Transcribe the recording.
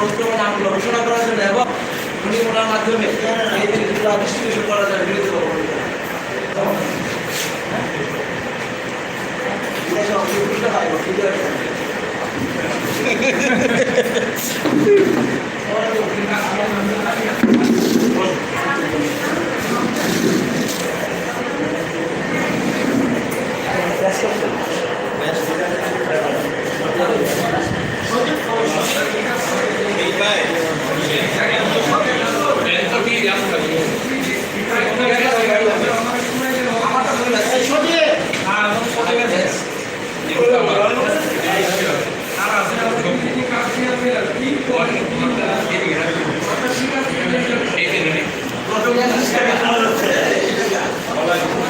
সংক্রমণ আমরা ঘোষণা করার জন্য এবং উনি ওনার মাধ্যমে এই জিনিসগুলো ডিস্ট্রিবিউশন করার জন্য বিরোধী পুরস্কার পাইব just gonna be another